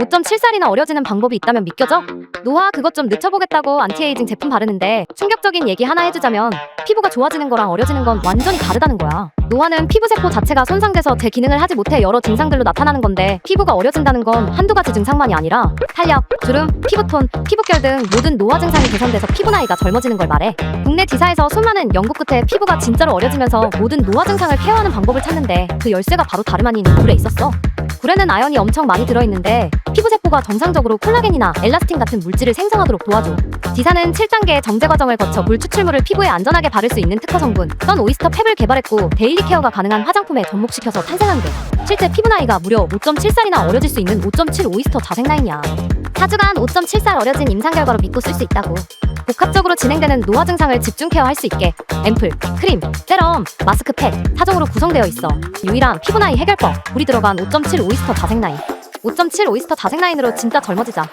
5.7살이나 어려지는 방법이 있다면 믿겨져? 노화 그것 좀 늦춰보겠다고 안티에이징 제품 바르는데 충격적인 얘기 하나 해주자면 피부가 좋아지는 거랑 어려지는 건 완전히 다르다는 거야. 노화는 피부세포 자체가 손상돼서 제 기능을 하지 못해 여러 증상들로 나타나는 건데 피부가 어려진다는 건 한두 가지 증상만이 아니라 탄력, 주름, 피부톤, 피부결 등 모든 노화 증상이 개선돼서 피부 나이가 젊어지는 걸 말해. 국내 지사에서 수많은 연구 끝에 피부가 진짜로 어려지면서 모든 노화 증상을 케어하는 방법을 찾는데 그 열쇠가 바로 다름 아닌 굴에 있었어. 굴에는 아연이 엄청 많이 들어있는데 피부세포가 정상적으로 콜라겐이나 엘라스틴 같은 물질을 생성하도록 도와줘. 지사는 7단계의 정제 과정을 거쳐 물 추출물을 피부에 안전하게 바를 수 있는 특허 성분 선 오이스터 펩을 개발했고 데일리 케어가 가능한 화장품에 접목시켜서 탄생한 게 실제 피부 나이가 무려 5.7살이나 어려질 수 있는 5.7 오이스터 자생 라인이야. 4주간 5.7살 어려진 임상 결과로 믿고 쓸 수 있다고. 복합적으로 진행되는 노화 증상을 집중 케어할 수 있게 앰플, 크림, 세럼, 마스크팩 4종으로 구성되어 있어. 유일한 피부 나이 해결법. 물이 들어간 5.7 오이스터 자생 라인. 5.7 오이스터 자생 라인으로 진짜 젊어지자.